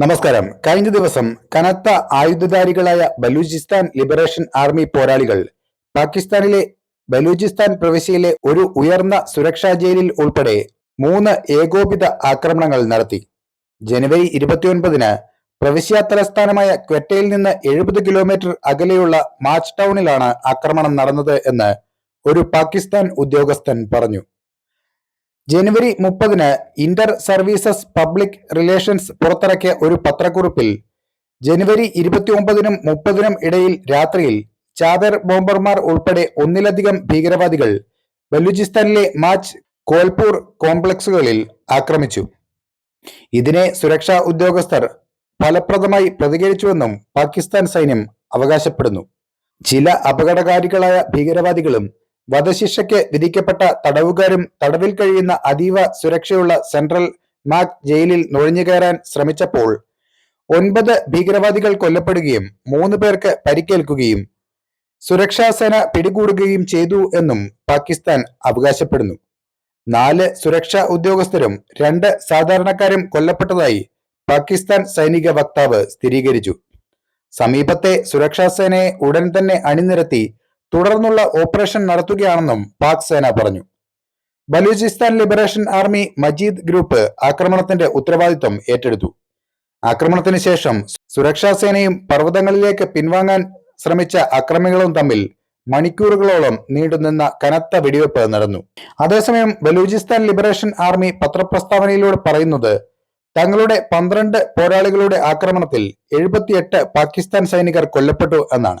നമസ്കാരം. കഴിഞ്ഞ ദിവസം കനത്ത ആയുധധാരികളായ ബലൂചിസ്ഥാൻ ലിബറേഷൻ ആർമി പോരാളികൾ പാകിസ്ഥാനിലെ ബലൂചിസ്ഥാൻ പ്രവിശ്യയിലെ ഒരു ഉയർന്ന സുരക്ഷാ ജയിലിൽ ഉൾപ്പെടെ മൂന്ന് ഏകോപിത ആക്രമണങ്ങൾ നടത്തി. ജനുവരി ഇരുപത്തിയൊൻപതിന് പ്രവിശ്യ തലസ്ഥാനമായ ക്വറ്റയിൽ നിന്ന് എഴുപത് കിലോമീറ്റർ അകലെയുള്ള മാച്ച് ടൗണിലാണ് ആക്രമണം നടന്നത് എന്ന് ഒരു പാകിസ്ഥാൻ ഉദ്യോഗസ്ഥൻ പറഞ്ഞു. ജനുവരി മുപ്പതിന് ഇന്റർ സർവീസസ് പബ്ലിക് റിലേഷൻസ് പുറത്തിറക്കിയ ഒരു പത്രക്കുറിപ്പിൽ ജനുവരി ഇരുപത്തിയൊമ്പതിനും മുപ്പതിനും ഇടയിൽ രാത്രിയിൽ ചാദർ ബോംബർമാർ ഉൾപ്പെടെ ഒന്നിലധികം ഭീകരവാദികൾ ബലൂചിസ്ഥാനിലെ മാച്ച് കോൽപൂർ കോംപ്ലക്സുകളിൽ ആക്രമിച്ചു. ഇതിനെ സുരക്ഷാ ഉദ്യോഗസ്ഥർ ഫലപ്രദമായി പ്രതികരിച്ചുവെന്നും പാകിസ്ഥാൻ സൈന്യം അവകാശപ്പെടുന്നു. ചില അപകടകാരികളായ ഭീകരവാദികളും വധശിക്ഷയ്ക്ക് വിധിക്കപ്പെട്ട തടവുകാരും തടവിൽ കഴിയുന്ന അതീവ സുരക്ഷയുള്ള സെൻട്രൽ മാക് ജയിലിൽ നുഴഞ്ഞുകയറാൻ ശ്രമിച്ചപ്പോൾ ഒൻപത് ഭീകരവാദികൾ കൊല്ലപ്പെടുകയും മൂന്ന് പേർക്ക് പരിക്കേൽക്കുകയും സുരക്ഷാസേന പിടികൂടുകയും ചെയ്തു എന്നും പാകിസ്ഥാൻ അവകാശപ്പെടുന്നു. നാല് സുരക്ഷാ ഉദ്യോഗസ്ഥരും രണ്ട് സാധാരണക്കാരും കൊല്ലപ്പെട്ടതായി പാകിസ്ഥാൻ സൈനിക വക്താവ് സ്ഥിരീകരിച്ചു. സമീപത്തെ സുരക്ഷാസേനയെ ഉടൻ തന്നെ അണിനിരത്തി തുടർന്നുള്ള ഓപ്പറേഷൻ നടത്തുകയാണെന്നും പാക് സേന പറഞ്ഞു. Balochistan liberation army Majeed group ആക്രമണത്തിന്റെ ഉത്തരവാദിത്വം ഏറ്റെടുത്തു. ആക്രമണത്തിന് ശേഷം സുരക്ഷാ സേനയും പർവതങ്ങളിലേക്ക് പിൻവാങ്ങാൻ ശ്രമിച്ച അക്രമികളും തമ്മിൽ മണിക്കൂറുകളോളം നീണ്ടുനിന്ന കനത്ത വെടിവെപ്പ് നടന്നു. അതേസമയം ബലൂചിസ്ഥാൻ ലിബറേഷൻ ആർമി പത്രപ്രസ്താവനയിലൂടെ പറയുന്നത് തങ്ങളുടെ പന്ത്രണ്ട് പോരാളികളുടെ ആക്രമണത്തിൽ എഴുപത്തിയെട്ട് പാകിസ്ഥാൻ സൈനികർ കൊല്ലപ്പെട്ടു എന്നാണ്.